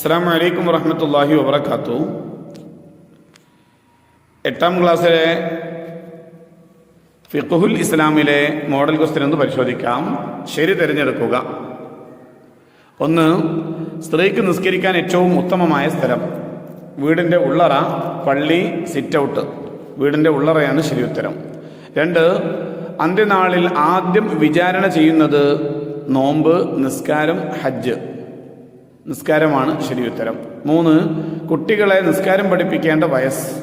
അസ്സാം വലൈക്കും വറഹമത്തല്ലാഹി വബർക്കാത്തു എട്ടാം ക്ലാസ്സിലെ ഫിഖുൽ ഇസ്ലാമിലെ മോഡൽ ക്വസ്റ്റ്യൻ ഒന്ന് പരിശോധിക്കാം. ശരി തിരഞ്ഞെടുക്കുക. ഒന്ന് സ്ത്രീക്ക് നിസ്കരിക്കാൻ ഏറ്റവും ഉത്തമമായ സ്ഥലം. വീടിന്റെ ഉള്ളറ പള്ളി സിറ്റ് ഔട്ട് വീടിന്റെ ഉള്ളറയാണ് ശരി ഉത്തരം. രണ്ട് അന്ത്യനാളിൽ ആദ്യം വിചാരണ ചെയ്യുന്നത് നോമ്പ് നിസ്കാരം ഹജ്ജ്. നിസ്കാരമാണ് ശരി ഉത്തരം. മൂന്ന് കുട്ടികളെ നിസ്കാരം പഠിപ്പിക്കേണ്ട വയസ്സ്.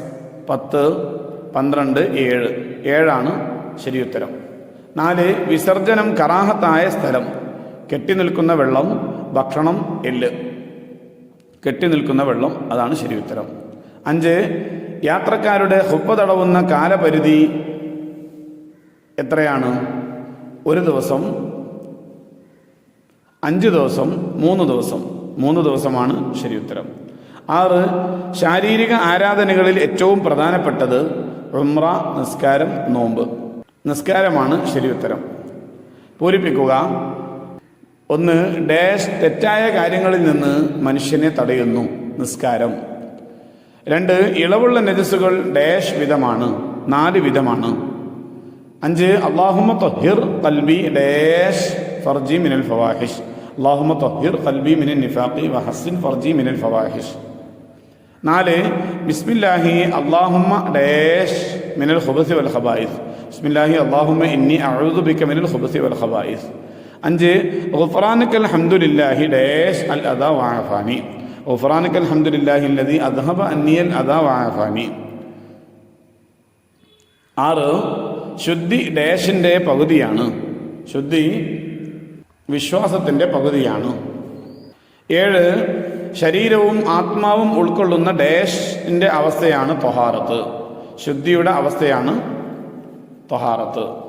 പത്ത് പന്ത്രണ്ട് ഏഴ്. ഏഴാണ് ശരി ഉത്തരം. നാല് വിസർജനം കറാഹത്തായ സ്ഥലം. കെട്ടി നിൽക്കുന്ന വെള്ളം ഭക്ഷണം എല്ല്. കെട്ടി നിൽക്കുന്ന വെള്ളം അതാണ് ശരിയുത്തരം അഞ്ച് യാത്രക്കാരുടെ ഹുപ്പ തടവുന്ന കാലപരിധി എത്രയാണ്? ഒരു ദിവസം അഞ്ച് ദിവസം മൂന്ന് ദിവസം. മൂന്ന് ദിവസമാണ് ശരി ഉത്തരം ആറ് ശാരീരിക ആരാധനകളിൽ ഏറ്റവും പ്രധാനപ്പെട്ടത് ഉമ്ര നിസ്കാരം നോമ്പ്. നിസ്കാരമാണ് ശരി ഉത്തരം പൂരിപ്പിക്കുക. ഒന്ന് ഡാഷ് തെറ്റായ കാര്യങ്ങളിൽ നിന്ന് മനുഷ്യനെ തടയുന്നു നിസ്കാരം. രണ്ട് ഇളവുള്ള നജസ്സുകൾ ഡാഷ് വിധമാണ് നാല് വിധമാണ്. അഞ്ച് അള്ളാഹുമ തൊഹിർ കൽബി ഡാഷ് ഫർജി മിനൽ ഫവാഹിഷ്. അള്ളാഹുമ തൊഹിർ കൽബി മിനിൻ നിഫാഖി വഹസിൻ ഫർജി മിനൽ ഫവാഹിഷ്. നാല് ബിസ്മില്ലാഹി അള്ളാഹുമ്മ ഡേഷ് മിനൽ ഹുബസി വൽ ഖബായിസ്. ബിസ്മില്ലാഹി അള്ളാഹുമ്മ ഇന്നി അഴുതു ബിക്ക മിനൽ ഹുബസി വൽ ഖബായിസ്. അഞ്ച് ഗുഫ്റാനക്കൽ ഹംദുലില്ലാഹി ഡേഷ് അൽ അദാ വാഫാനി ഗുഫ്റാനക്കൽ ഹംദുലില്ലാഹി അല്ലദി അദ്ഹബ അന്നിയൽ അദാ വാഫാനി ആറ് ശുദ്ധി ഡേഷിന്റെ പകുതിയാണ്. ശുദ്ധി വിശ്വാസത്തിന്റെ പകുതിയാണ്. ഏഴ് ശരീരവും ആത്മാവും ഉൾക്കൊള്ളുന്ന ഡേഷിന്റെ അവസ്ഥയാണ് തൊഹാറത്ത്. ശുദ്ധിയുടെ അവസ്ഥയാണ് തൊഹാറത്ത്.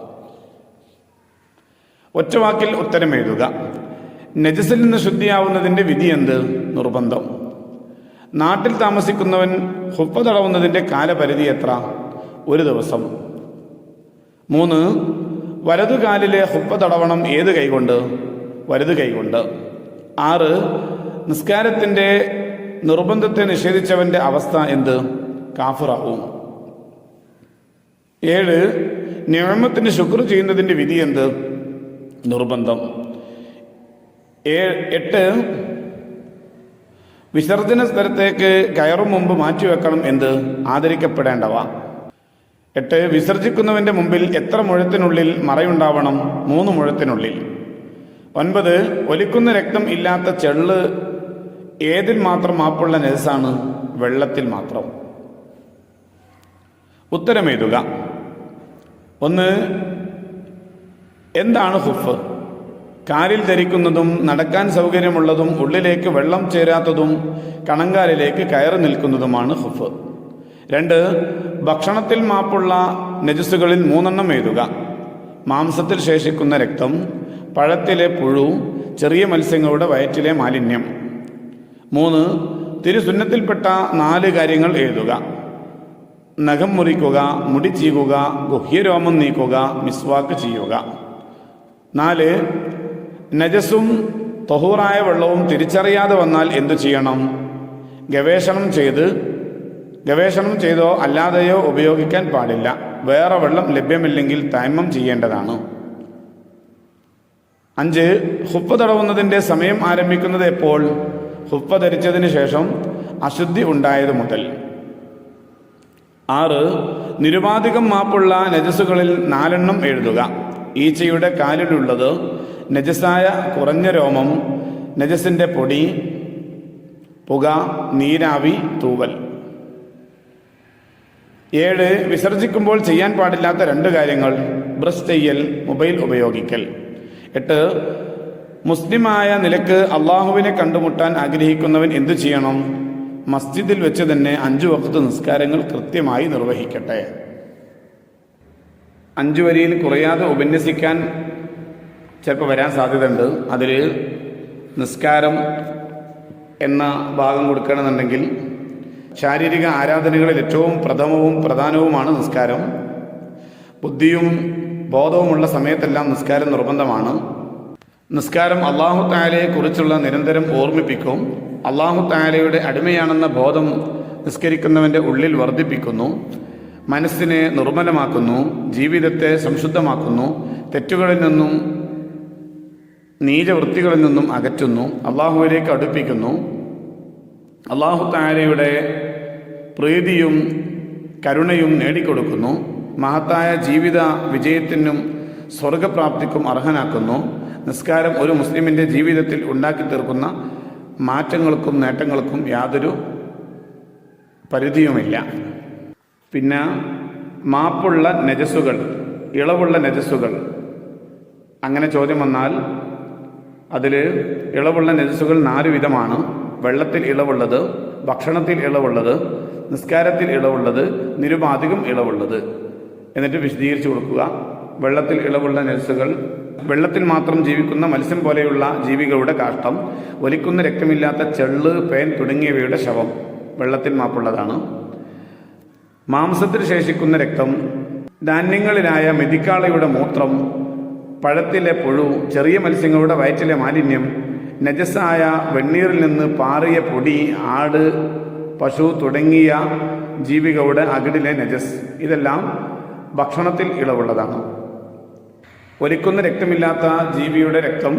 ഒറ്റവാക്കിൽ ഉത്തരം എഴുതുക. നജസിൽ നിന്ന് ശുദ്ധിയാവുന്നതിന്റെ വിധി എന്ത്? നിർബന്ധം. നാട്ടിൽ താമസിക്കുന്നവൻ ഹുപ്പ തടവുന്നതിന്റെ കാലപരിധി എത്ര? ഒരു ദിവസം. മൂന്ന് വലതുകാലിലെ ഹുപ്പ തടവണം ഏത് കൈകൊണ്ട്? വലത് കൈകൊണ്ട്. ആറ് നിസ്കാരത്തിന്റെ നിർബന്ധത്തെ നിഷേധിച്ചവന്റെ അവസ്ഥ എന്ത്? കാഫിറാവും. ഏഴ് നിയമത്തിന് ശുക്ർ ചെയ്യുന്നതിന്റെ വിധി എന്ത്? നിർബന്ധം. എട്ട് വിസർജന സ്ഥലത്തേക്ക് കയറും മുമ്പ് മാറ്റിവെക്കണം എന്ത്? ആദരിക്കപ്പെടേണ്ടവ. എട്ട് വിസർജിക്കുന്നവന്റെ മുമ്പിൽ എത്ര മുഴത്തിനുള്ളിൽ മറയുണ്ടാവണം? മൂന്ന് മുഴത്തിനുള്ളിൽ. ഒൻപത് ഒലിക്കുന്ന രക്തം ഇല്ലാത്ത ചെള്ള് ഏതിൽ മാത്രം മാപ്പുള്ള നെസാണ് വെള്ളത്തിൽ മാത്രം. ഉത്തരം എഴുതുക ഒന്ന് എന്താണ് ഹുഫ്? കാലിൽ ധരിക്കുന്നതും നടക്കാൻ സൗകര്യമുള്ളതും ഉള്ളിലേക്ക് വെള്ളം ചേരാത്തതും കണങ്കാലിലേക്ക് കയറി നിൽക്കുന്നതുമാണ് ഹുഫ്. രണ്ട് ഭക്ഷണത്തിൽ മാപ്പുള്ള നജസ്സുകളിൽ മൂന്നെണ്ണം എഴുതുക. മാംസത്തിൽ ശേഷിക്കുന്ന രക്തം പഴത്തിലെ പുഴു ചെറിയ മത്സ്യങ്ങളുടെ വയറ്റിലെ മാലിന്യം. മൂന്ന് തിരുസുന്നത്തിൽപ്പെട്ട നാല് കാര്യങ്ങൾ എഴുതുക. നഖം മുറിക്കുക മുടി ചീകുക ഗുഹ്യരോമം നീക്കുക മിസ്വാക്ക് ചെയ്യുക. നാല് നജസും തൊഹൂറായ വെള്ളവും തിരിച്ചറിയാതെ വന്നാൽ എന്തു ചെയ്യണം? ഗവേഷണം ചെയ്ത് ഗവേഷണം ചെയ്തോ അല്ലാതെയോ ഉപയോഗിക്കാൻ പാടില്ല. വേറെ വെള്ളം ലഭ്യമില്ലെങ്കിൽ തൈമം ചെയ്യേണ്ടതാണ്. അഞ്ച് ഹുപ്പ തടവുന്നതിന്റെ സമയം ആരംഭിക്കുന്നത് എപ്പോൾ? ഹുപ്പ ധരിച്ചതിന് ശേഷം അശുദ്ധി ഉണ്ടായത് മുതൽ. ആറ് നിരുപാധികം മാപ്പുള്ള നജസ്സുകളിൽ നാലെണ്ണം എഴുതുക. ഈച്ചയുടെ കാലിലുള്ളത് നജസായ കുറഞ്ഞ രോമം നജസിന്റെ പൊടി പുക നീരാവി തൂവൽ. ഏഴ് വിസർജിക്കുമ്പോൾ ചെയ്യാൻ പാടില്ലാത്ത രണ്ട് കാര്യങ്ങൾ. ബ്രഷ് ചെയ്യൽ മൊബൈൽ ഉപയോഗിക്കൽ. എട്ട് മുസ്ലിമായ നിലയ്ക്ക് അള്ളാഹുവിനെ കണ്ടുമുട്ടാൻ ആഗ്രഹിക്കുന്നവൻ എന്തു ചെയ്യണം? മസ്ജിദിൽ വെച്ച് തന്നെ അഞ്ചു വക്കത്ത് നിസ്കാരങ്ങൾ കൃത്യമായി നിർവഹിക്കട്ടെ. അഞ്ചു വരിയിൽ കുറയാതെ ഉപന്യസിക്കാൻ ചിലപ്പോൾ വരാൻ സാധ്യതയുണ്ട്. അതിൽ നിസ്കാരം എന്ന ഭാഗം കൊടുക്കണമെന്നുണ്ടെങ്കിൽ ശാരീരിക ആരാധനകളിൽ ഏറ്റവും പ്രഥമവും പ്രധാനവുമാണ് നിസ്കാരം. ബുദ്ധിയും ബോധവുമുള്ള സമയത്തെല്ലാം നിസ്കാരം നിർബന്ധമാണ്. നിസ്കാരം അള്ളാഹു താലയെ കുറിച്ചുള്ള നിരന്തരം ഓർമ്മിപ്പിക്കും. അള്ളാഹു താലയുടെ അടിമയാണെന്ന ബോധം നിസ്കരിക്കുന്നവന്റെ ഉള്ളിൽ വർദ്ധിപ്പിക്കുന്നു. മനസ്സിനെ നിർമ്മലമാക്കുന്നു. ജീവിതത്തെ സംശുദ്ധമാക്കുന്നു. തെറ്റുകളിൽ നിന്നും നീചവൃത്തികളിൽ നിന്നും അകറ്റുന്നു. അള്ളാഹുവിലേക്ക് അടുപ്പിക്കുന്നു. അള്ളാഹു താരയുടെ പ്രീതിയും കരുണയും നേടിക്കൊടുക്കുന്നു. മഹത്തായ ജീവിത വിജയത്തിനും സ്വർഗപ്രാപ്തിക്കും അർഹനാക്കുന്നു. നിസ്കാരം ഒരു മുസ്ലിമിന്റെ ജീവിതത്തിൽ ഉണ്ടാക്കി തീർക്കുന്ന മാറ്റങ്ങൾക്കും നേട്ടങ്ങൾക്കും യാതൊരു പരിധിയുമില്ല. പിന്നെ മാപ്പുള്ള നജസ്സുകൾ ഇളവുള്ള നജസ്സുകൾ. അങ്ങനെ ചോദ്യം വന്നാൽ അതിൽ ഇളവുള്ള നജസ്സുകൾ നാല് വിധമാണ്. വെള്ളത്തിൽ ഇളവുള്ളത് ഭക്ഷണത്തിൽ ഇളവുള്ളത് നിസ്കാരത്തിൽ ഇളവുള്ളത് നിരുപാധികം ഇളവുള്ളത്. എന്നിട്ട് വിശദീകരിച്ചു കൊടുക്കുക. വെള്ളത്തിൽ ഇളവുള്ള നെൽസുകൾ വെള്ളത്തിൽ മാത്രം ജീവിക്കുന്ന മത്സ്യം പോലെയുള്ള ജീവികളുടെ കാഷ്ടം ഒലിക്കുന്ന രക്തമില്ലാത്ത ചെള്ള് പേൻ തുടങ്ങിയവയുടെ ശവം വെള്ളത്തിൽ മാപ്പുള്ളതാണ്. മാംസത്തിൽ ശേഷിക്കുന്ന രക്തം ധാന്യങ്ങളിലായ മെതിക്കാളയുടെ മൂത്രം പഴത്തിലെ പുഴു ചെറിയ മത്സ്യങ്ങളുടെ വയറ്റിലെ മാലിന്യം നജസായ വെണ്ണീറിൽ നിന്ന് പാറിയ പൊടി ആട് പശു തുടങ്ങിയ ജീവികളുടെ അകിടിലെ നജസ്. ഇതെല്ലാം ഭക്ഷണത്തിൽ ഇളവുള്ളതാണ്. ഒലിക്കുന്ന രക്തമില്ലാത്ത ജീവിയുടെ രക്തം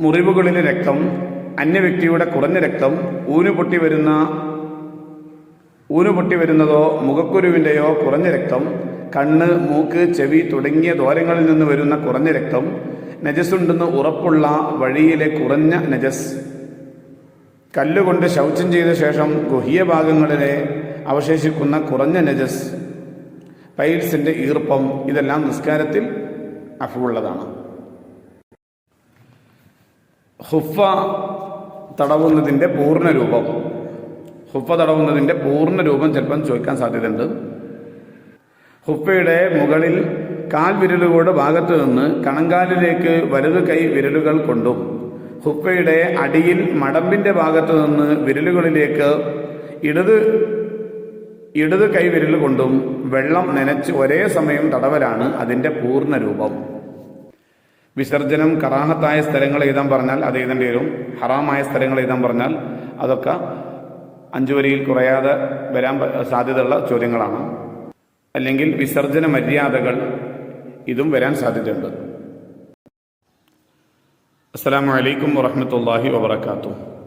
മുറിവുകളിലെ രക്തം അന്യ വ്യക്തിയുടെ കുറഞ്ഞ രക്തം ഊനുപൊട്ടി വരുന്ന ഊനുപൊട്ടി വരുന്നതോ മുഖക്കുരുവിന്റെയോ കുറഞ്ഞ രക്തം കണ്ണ് മൂക്ക് ചെവി തുടങ്ങിയ ദ്വാരങ്ങളിൽ നിന്ന് വരുന്ന കുറഞ്ഞ രക്തം നജസുണ്ടെന്ന് ഉറപ്പുള്ള വഴിയിലെ കുറഞ്ഞ നജസ്. കല്ലുകൊണ്ട് ശൗചം ചെയ്ത ശേഷം ഗുഹ്യ ഭാഗങ്ങളിലെ അവശേഷിക്കുന്ന കുറഞ്ഞ നജസ്. പൈൽസിന്റെ ഈർപ്പം ഇതെല്ലാം നിസ്കാരത്തിൽ അഫുള്ളതാണ് ഹുഫ തടവുന്നതിന്റെ പൂർണ രൂപം. ഹുഫ തടവുന്നതിന്റെ പൂർണ രൂപം ചിലപ്പം ചോദിക്കാൻ സാധ്യതയുണ്ട്. ഹുഫയുടെ മുകളിൽ കാൽ വിരലുകളുടെ ഭാഗത്തു നിന്ന് കണങ്കാലിലേക്ക് വലതു കൈ വിരലുകൾ കൊണ്ടും ഹുപ്പയുടെ അടിയിൽ മടമ്പിന്റെ ഭാഗത്തു നിന്ന് വിരലുകളിലേക്ക് ഇടത് ഇടത് കൈവിരൽ കൊണ്ടും വെള്ളം നനച്ച് ഒരേ സമയം തടവലാണ് അതിന്റെ പൂർണ രൂപം. വിസർജനം കറാഹത്തായ സ്ഥലങ്ങൾ എഴുതാൻ പറഞ്ഞാൽ അത് എഴുതേണ്ടി വരും. ഹറാമായ സ്ഥലങ്ങൾ എഴുതാൻ പറഞ്ഞാൽ അതൊക്കെ അഞ്ചു വരിയിൽ കുറയാതെ വരാൻ സാധ്യതയുള്ള ചോദ്യങ്ങളാണ്. അല്ലെങ്കിൽ വിസർജന മര്യാദകൾ ഇതും വരാൻ സാധ്യതയുണ്ട്. അസ്സലാമു അലൈക്കും വറഹ്മത്തുള്ളാഹി വബറകാതുഹു.